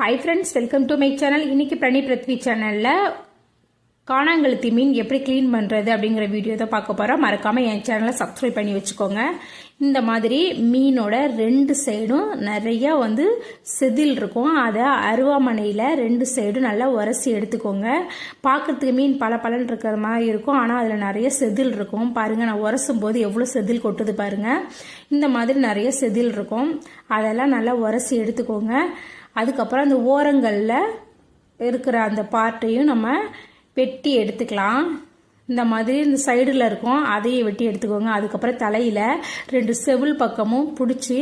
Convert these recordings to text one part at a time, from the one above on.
Hi friends welcome to my channel இன்றைக்கி பிரணி பிருத்வி சேனலில் காணாங்கழுத்தி மீன் எப்படி க்ளீன் பண்ணுறது அப்படிங்கிற வீடியோ தான் பார்க்க போகிறோம் மறக்காமல் என் சேனலை சப்ஸ்கிரைப் பண்ணி வச்சுக்கோங்க. இந்த மாதிரி மீனோட ரெண்டு சைடும் நிறையா வந்து செதில் இருக்கும். அதை அருவாமனையில் ரெண்டு சைடும் நல்லா உரசி எடுத்துக்கோங்க. பார்க்கறதுக்கு மீன் பல பலன் இருக்கிற மாதிரி இருக்கும். ஆனால் அதில் நிறைய செதில் இருக்கும். பாருங்கள் நான் உரசும் போது எவ்வளோ செதில் கொட்டுது பாருங்கள் இந்த மாதிரி நிறைய செதில் இருக்கும். அதெல்லாம் நல்லா உரசி எடுத்துக்கோங்க. அதுக்கப்புறம் அந்த ஓரங்களில் இருக்கிற அந்த பார்ட்டையும் நம்ம வெட்டி எடுத்துக்கலாம். இந்த மாதிரி இந்த சைடில் இருக்கும் அதையும் வெட்டி எடுத்துக்கோங்க. அதுக்கப்புறம் தலையில் ரெண்டு செவில் பக்கமும் பிடிச்சி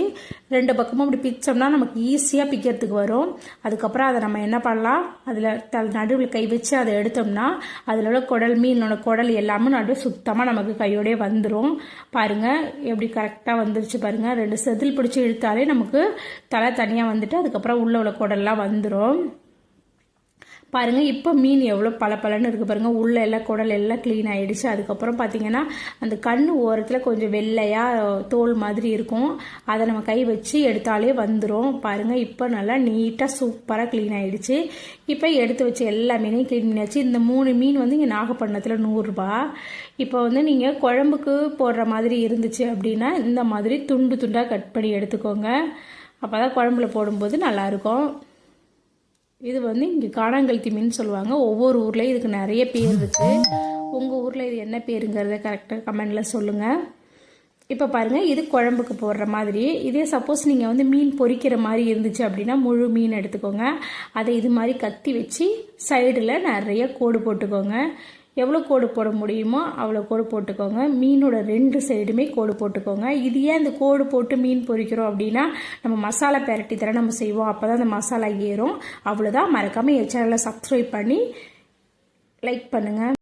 ரெண்டு பக்கமும் அப்படி பிச்சோம்னா நமக்கு ஈஸியாக பிக்கிறதுக்கு வரும். அதுக்கப்புறம் அதை நம்ம என்ன பண்ணலாம்? அதில் த நடுவில் கை வச்சு அதை எடுத்தோம்னா அதில் உள்ள குடல் மீனோட குடல் எல்லாமே நடுவில் சுத்தமாக நமக்கு கையோடய வந்துடும் பாருங்கள் எப்படி கரெக்டாக வந்துருச்சு பாருங்கள் ரெண்டு செதில் பிடிச்சி இழுத்தாலே நமக்கு தலை தனியாக வந்துட்டு அதுக்கப்புறம் உள்ள உள்ள குடல்லாம் வந்துடும் பாருங்கள் இப்போ மீன் எவ்வளோ பல பலன்னு இருக்குது பாருங்கள் உள்ள எல்லாம் குடல் எல்லாம் க்ளீன் ஆகிடுச்சு அதுக்கப்புறம் பார்த்தீங்கன்னா அந்த கண் ஓரத்தில் கொஞ்சம் வெள்ளையாக தோல் மாதிரி இருக்கும். அதை நம்ம கை வச்சு எடுத்தாலே வந்துடும் பாருங்கள் இப்போ நல்லா நீட்டாக சூப்பராக க்ளீன் ஆகிடுச்சு இப்போ எடுத்து வச்சு எல்லா மீனையும் க்ளீன் பண்ணியாச்சு. இந்த மூணு மீன் வந்து இங்கே நாகப்பட்டினத்தில் நூறுரூபா இப்போ வந்து நீங்கள் குழம்புக்கு போடுற மாதிரி இருந்துச்சு அப்படின்னா இந்த மாதிரி துண்டு துண்டாக கட் பண்ணி எடுத்துக்கோங்க. அப்போ தான் குழம்புல போடும்போது நல்லாயிருக்கும் இது வந்து இங்கே காணாங்கழுத்தி மீன் சொல்லுவாங்க. ஒவ்வொரு ஊர்லேயும் இதுக்கு நிறைய பேர் இருக்குது உங்கள் ஊரில் இது என்ன பேருங்கிறத கரெக்டாக கமெண்டில் சொல்லுங்கள் இப்போ பாருங்கள் இது குழம்புக்கு போடுற மாதிரி. இதே சப்போஸ் நீங்கள் வந்து மீன் பொறிக்கிற மாதிரி இருந்துச்சு அப்படின்னா முழு மீன் எடுத்துக்கோங்க. அதை இது மாதிரி கத்தி வச்சு சைடில் நிறைய கோடு போட்டுக்கோங்க. எவ்வளோ கோடு போட முடியுமோ அவ்வளோ கோடு போட்டுக்கோங்க. மீனோட ரெண்டு சைடுமே கோடு போட்டுக்கோங்க. இது ஏன் இந்த கோடு போட்டு மீன் பொரிக்கிறோம் அப்படின்னா நம்ம மசாலா பெரட்டி தர நம்ம செய்வோம். அப்போ தான் அந்த மசாலா ஏறும். அவ்வளோதான் மறக்காமல் என் சேனலை சப்ஸ்கிரைப் பண்ணி லைக் பண்ணுங்கள்